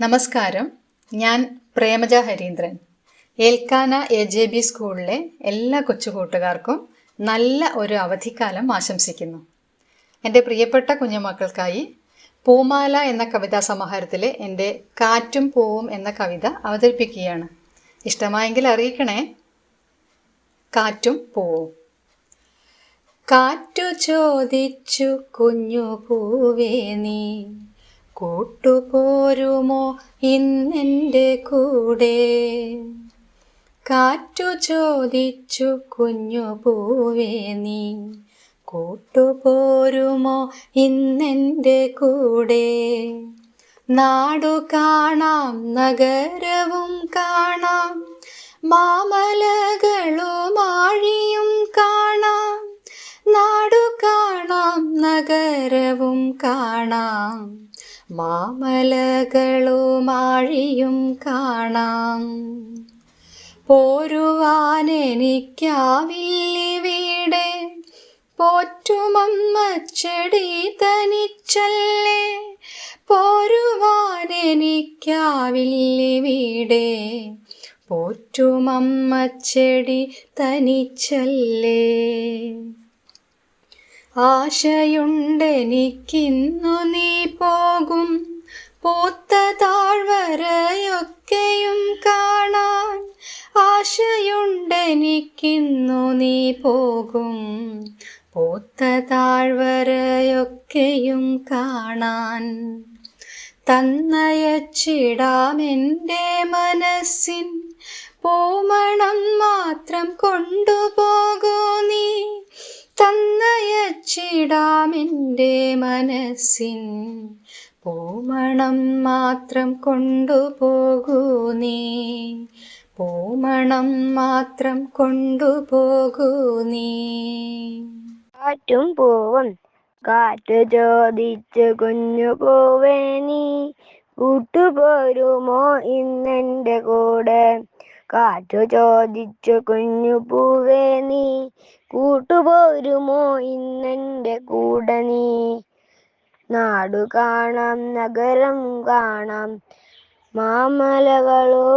നമസ്കാരം. ഞാൻ പ്രേമജ ഹരീന്ദ്രൻ. ഏൽക്കാന എ ജെ ബി സ്കൂളിലെ എല്ലാ കൊച്ചുകൂട്ടുകാർക്കും നല്ല ഒരു അവധിക്കാലം ആശംസിക്കുന്നു. എന്റെ പ്രിയപ്പെട്ട കുഞ്ഞുമക്കൾക്കായി പൂമാല എന്ന കവിതാ സമാഹാരത്തിലെ എന്റെ കാറ്റും പൂവും എന്ന കവിത അവതരിപ്പിക്കുകയാണ്. ഇഷ്ടമായെങ്കിൽ അറിയിക്കണേ? കാറ്റും പൂവും. കാറ്റു ചോദിച്ചു കുഞ്ഞു പൂവേ നീ. കൂട്ടുപോരുമോ ഇന്നെന്റെ കൂടെ? കാറ്റു ചോദിച്ചു കുഞ്ഞു പൂവേ നീ. കൂട്ടുപോരുമോ ഇന്നെന്റെ കൂടെ? നാടു കാണാം നഗരവും കാണാം മാമലകളും ആഴിയും കാണാം. മാമലകളും ആഴിയും കാണാം. പോരുവാനെനിക്കാവില്ലിവിടെ പോറ്റുമമ്മച്ചെടി തനിച്ചല്ലേ. പോരുവാനെനിക്കാവില്ലിവിടെ പോറ്റുമമ്മച്ചെടി തനിച്ചല്ലേ. ആശയുണ്ടെനിക്കിന്നു നീ പോത്ത താഴ്വരയൊക്കെയും കാണാൻ ആശയുണ്ടെനിക്കിന്നു നീ പോകും. പോത്ത താഴ്വരയൊക്കെയും കാണാൻ തന്നയച്ചിടാമെന്റെ മനസ്സിൻ പൂമണം മാത്രം കൊണ്ടുപോകൂ നീ. തന്നയച്ചിടാമെന്റെ മനസ്സിൻ പൂമണം മാത്രം കൊണ്ടുപോകൂ നീ. പൂമണം മാത്രം കൊണ്ടുപോകൂ നീ. കാറ്റും പൂവും കാറ്റ് ചോദിച്ച് കുഞ്ഞു പൂവേ നീ. കൂട്ടുപോരുമോ ഇന്നെന്റെ കൂടെ? കാറ്റു ചോദിച്ചു കുഞ്ഞു പൂവേ നീ. കൂട്ടുപോരുമോ ഇന്നെന്റെ കൂടെ നീ? നാടു കാണാം നഗരം കാണാം മാമലകളോ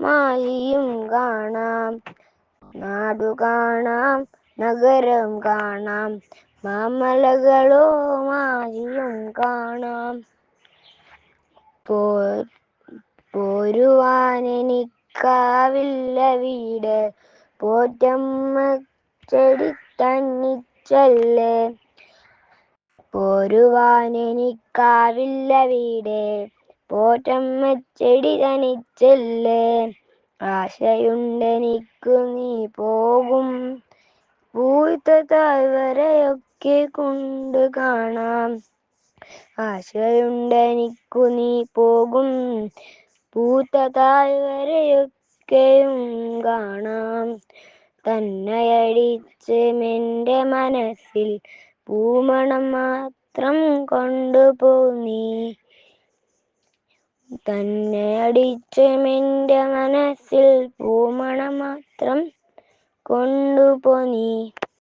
മാലിയും കാണാം. നാടു കാണാം നഗരം കാണാം മാമലകളോ മാലിയും കാണാം. പോ പോരുവാനെനിക്കാവില്ല വീട് പോറ്റമ്മ ചെടി തന്നിച്ചല്ലേ? പോരുവാനെനിക്കാവില്ല വീട്. പോറ്റമ്മ ചെടി തനിച്ചല്ലേ. ആശയുണ്ടെനിക്കു നീ പോകും. പൂത്ത താഴ്വരയൊക്കെ കൊണ്ട് കാണാം. ആശയുണ്ടെനിക്കു നീ പോകും. പൂത്ത താഴ്വരയൊക്കെയും കാണാം. തന്നയടിച്ച് എന്റെ മനസ്സിൽ പൂമണം മാത്രം കൊണ്ടുപോ നീ തന്നെ അടിച്ചമെന്റെ മനസ്സിൽ പൂമണം മാത്രം കൊണ്ടുപോ നീ